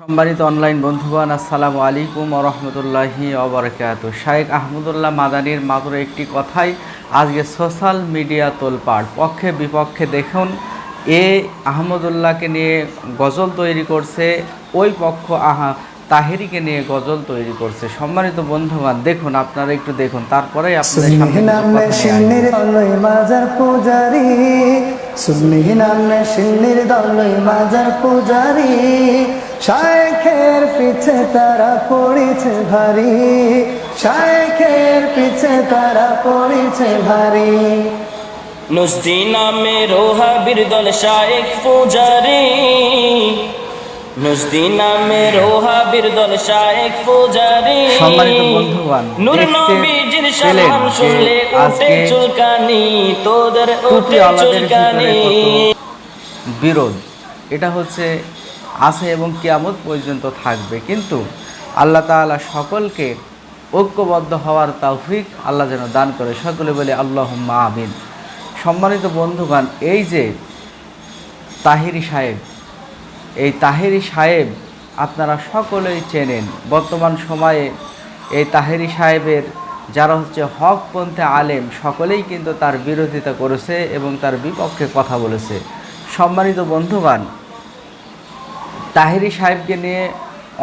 সম্মানিত অনলাইন বন্ধুগণ আসসালামু আলাইকুম রহমতুল্লাহি অবরকাত শায়েক আহমদুল্লাহ মাদানির মাত্র একটি কথাই আজকে সোশ্যাল মিডিয়া তোলপাড়। পক্ষে বিপক্ষে দেখুন এ আহমদুল্লাহকে নিয়ে গজল তৈরি করছে ওই পক্ষ আহা তাহেরিকে নিয়ে গজল তৈরি করছে। সম্মানিত বন্ধুগণ দেখুন আপনারা একটু দেখুন তারপরে আপনাদের সামনে শায়েখের পিছে তারা পড়েছে ভারী। শায়েখের পিছে তারা পড়েছে ভারী। নুসদি নামে রোহা বিরদল শায়েক পূজারি। নুসদি নামে রোহা বিরদল শায়েক পূজারি। সম্মানিত বন্ধুগণ, নূর দেখতে নবীজির সালাম শুনলে উঠে চুলকানি তোদের উঠে চুলকানি। বিরোধ। এটা হচ্ছে আছে এবং কিয়ামত পর্যন্ত থাকবে। কিন্তু আল্লাহ তাআলা সকলকে ঐক্যবদ্ধ হওয়ার তৌফিক আল্লাহ যেন দান করে। সকলে বলে আল্লাহ আমিন। সম্মানিত বন্ধুগণ, এই যে তাহিরি সাহেব, এই তাহেরি সাহেব আপনারা সকলেই চেনেন। বর্তমান সময়ে এই তাহেরি সাহেবের যারা হচ্ছে হকপন্থে আলেম, সকলেই কিন্তু তার বিরোধিতা করেছে এবং তার বিপক্ষে কথা বলেছে। সম্মানিত বন্ধুগণ তাহেরি সাহেবকে নিয়ে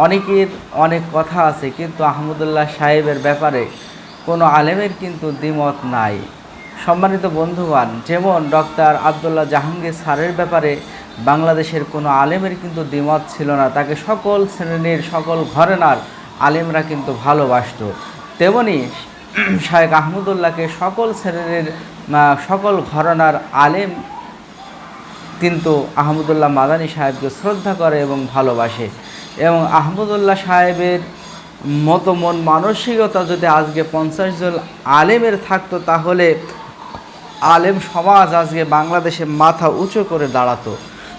অনেকের অনেক কথা আছে, কিন্তু আহমদুল্লাহ সাহেবের ব্যাপারে কোনো আলেমের কিন্তু দ্বিমত নাই। সম্মানিত বন্ধুগণ, যেমন ডক্টর আবদুল্লাহ জাহাঙ্গীর স্যারের ব্যাপারে বাংলাদেশের কোনো আলেমের কিন্তু দ্বিমত ছিল না। তাকে সকল শ্রেণির, সকল ঘরেনার আলেমরা কিন্তু ভালোবাসত। তেমনি শায়েক আহমদুল্লাহকে সকল শ্রেণির সকল ঘরানার আলেম কিন্তু আহমদুল্লাহ মাদানী সাহেবকে শ্রদ্ধা করে এবং ভালোবাসে। এবং আহমদুল্লাহ সাহেবের মতো মন মানসিকতা যদি আজকে পঞ্চাশ জন আলেমের থাকতো, তাহলে আলেম সমাজ আজকে বাংলাদেশে মাথা উঁচু করে দাঁড়াতো।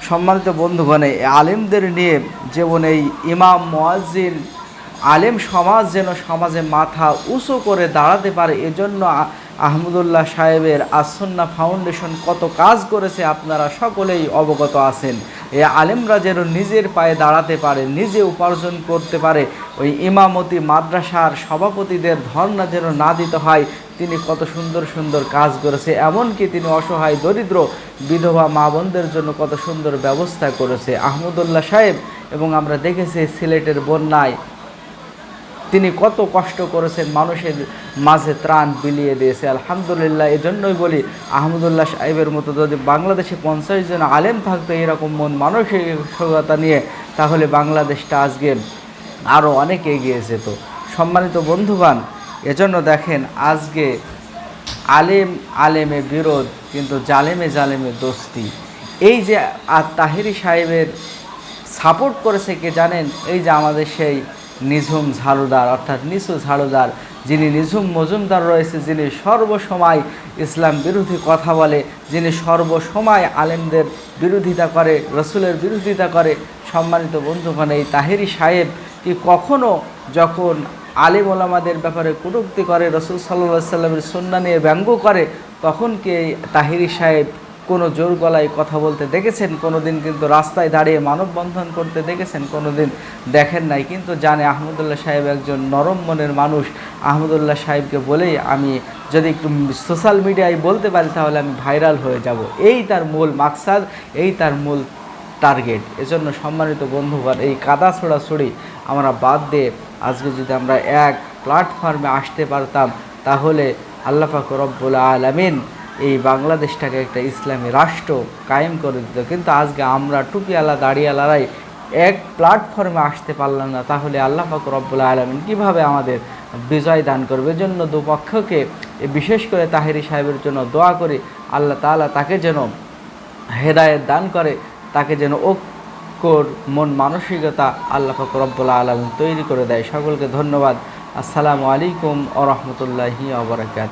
সম্মানিত বন্ধুগণ আলেমদের নিয়ে যেমন এই ইমাম, মোয়াজ্জিন, আলেম সমাজ যেন সমাজে মাথা উঁচু করে দাঁড়াতে পারে, এজন্য আহমদুল্লাহ সাহেবের আসন্না ফাউন্ডেশন কত কাজ করেছে আপনারা সকলেই অবগত আছেন। এই আলেমরা যেন নিজের পায়ে দাঁড়াতে পারে, নিজে উপার্জন করতে পারে, ওই ইমামতি মাদ্রাসার সভাপতিদের ধর্ণা যেন না দিতে হয়, তিনি কত সুন্দর সুন্দর কাজ করেছে, এমনকি তিনি অসহায়, দরিদ্র বিধবা মা বোনদের জন্য কত সুন্দর ব্যবস্থা করেছে। আহমদুল্লাহ সাহেব, এবং আমরা দেখেছি সিলেটের বন্যায় তিনি কত কষ্ট করেছেন, মানুষের মাঝে ত্রাণ বিলিয়ে দিয়েছে। আলহামদুলিল্লাহ, এজন্যই বলি, আহমদুল্লাহ সাহেবের মতো যদি বাংলাদেশে পঞ্চাশ জন আলেম থাকতো, এরকম মন মানসিকতা নিয়ে, তাহলে বাংলাদেশটা আজকে আরও অনেক এগিয়ে যেত। সম্মানিত বন্ধুগণ, এজন্য দেখেন, আজকে আলেম, আলেমে বিরোধ, কিন্তু জালেমে জালেমে দোস্তি। এই যে আর তাহিরি সাহেবের সাপোর্ট করেছে কে জানেন? এই যে আমাদের সেই নিঝুম ঝাড়ুদার অর্থাৎ নিচু ঝাড়ুদার যিনি নিঝুম মজুমদার রয়েছে, যিনি সর্বসময় ইসলাম বিরোধী কথা বলে, যিনি সর্বসময় আলেমদের বিরোধিতা করে, রসুলের বিরোধিতা করে, সম্মানিত বন্ধুগণ, এই তাহেরি সাহেব কি কখনো যখন আলেম ওলামাদের ব্যাপারে কটূক্তি করে, রসুল সাল্লা সাল্লামের সন্না নিয়ে ব্যঙ্গ করে, তখন কি এই তাহিরি সাহেব কোনো জোর গলায় কথা বলতে দেখেছেন কোনো দিন কিন্তু রাস্তায় দাঁড়িয়ে মানববন্ধন করতে দেখেছেন কোনো দিন দেখেন নাই। কিন্তু জানে আহমদুল্লাহ সাহেব একজন নরম মনের মানুষ। আহমদুল্লাহ সাহেবকে বলেই আমি যদি একটু সোশ্যাল মিডিয়ায় বলতে পারি তাহলে আমি ভাইরাল হয়ে যাব। এই তার মূল মাকসাদ, এই তার মূল টার্গেট। এজন্য সম্মানিত বন্ধুগণ, এই কাদা ছোড়াছড়ি আমরা বাদ দিয়ে আজকে যদি আমরা এক প্ল্যাটফর্মে আসতে পারতাম, তাহলে আল্লাহ পাক রব্বুল আলমিন এই বাংলাদেশটাকে একটা ইসলামী রাষ্ট্র কায়েম করে দিত। কিন্তু আজকে আমরা টুপিওয়ালা, দাড়িওয়ালারাই এক প্ল্যাটফর্মে আসতে পারলাম না। তাহলে আল্লাহ পাক রব্বুল আলমিন কীভাবে আমাদের বিজয় দান করবে? জন্য দুপক্ষকে, বিশেষ করে তাহেরি সাহেবের জন্য দোয়া করি আল্লাহ তাআলা তাকে যেন হেদায়েত দান করে, তাকে যেন ঐক্যর মন মানসিকতা আল্লাহ পাক রব্বুল আলম তৈরি করে দেয়। সকলকে ধন্যবাদ। আসসালামু আলাইকুম আ রহমতুল্লাহি আবরাকাত